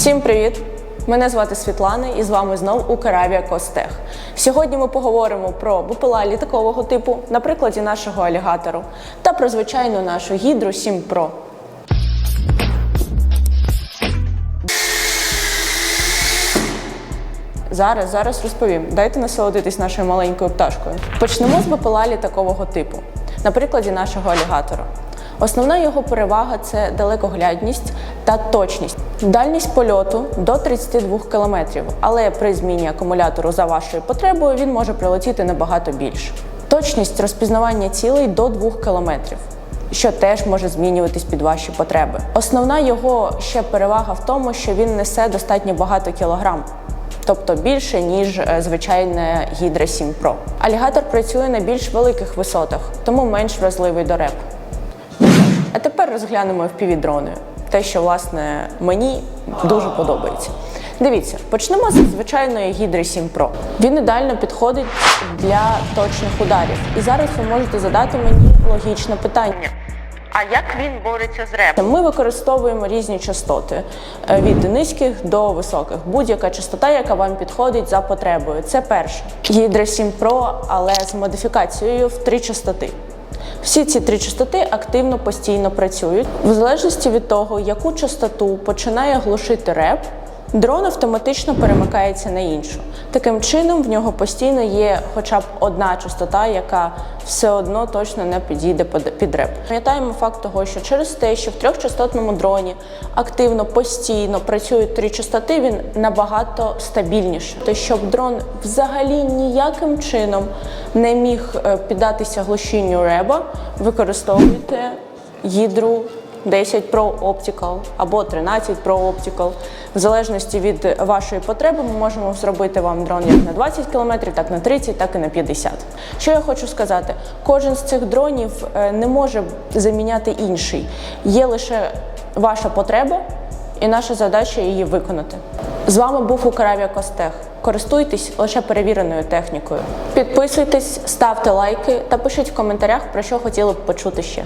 Всім привіт! Мене звати Світлана і з вами знов Укравія Костех. Сьогодні ми поговоримо про БПЛА літакового типу на прикладі нашого алігатору та про звичайну нашу гідру 7 Pro. Зараз, зараз розповім. Дайте насолодитись нашою маленькою пташкою. Почнемо з БПЛА літакового типу, на прикладі нашого алігатора. Основна його перевага це далекоглядність та точність. Дальність польоту до 32 км, але при зміні акумулятору за вашою потребою він може прилетіти набагато більше. Точність розпізнавання цілей до 2 км, що теж може змінюватись під ваші потреби. Основна його ще перевага в тому, що він несе достатньо багато кілограм тобто більше ніж е, звичайне Hydra 7 Pro. Алігатор працює на більш великих висотах, тому менш вразливий до реп. Тепер розглянемо FPV-дрони. Те, що власне мені дуже подобається. Дивіться, почнемо з звичайної Hydra 7 Pro. Він ідеально підходить для точних ударів. І зараз ви можете задати мені логічне питання. А як він бореться з репом? Ми використовуємо різні частоти е, від низьких до високих. Будь-яка частота, яка вам підходить за потребою. Це перше. Hydra 7 Pro, але з модифікацією в три частоти. Всі ці три частоти активно постійно працюють. В залежності від того, яку частоту починає глушити реп, дрон автоматично перемикається на іншу. Таким чином, в нього постійно є хоча б одна частота, яка все одно точно не підійде під- реп. Пам'ятаємо факт того, що через те, що в трьохчастотному дроні активно постійно працюють три частоти, він набагато стабільніше. Те, щоб дрон взагалі ніяким чином не міг е, піддатися глушінню реба, використовуйте гідру 10 Pro Optical або 13 Pro Optical. В залежності від вашої потреби ми можемо зробити вам дрон як на 20 км, так на 30, так і на 50. Що я хочу сказати? Кожен з цих дронів е, не може заміняти інший. Є лише ваша потреба, і наша задача її виконати. З вами був Укравія Костех. Користуйтесь лише перевіреною технікою. Підписуйтесь, ставте лайки та пишіть в коментарях, про що хотіли б почути ще.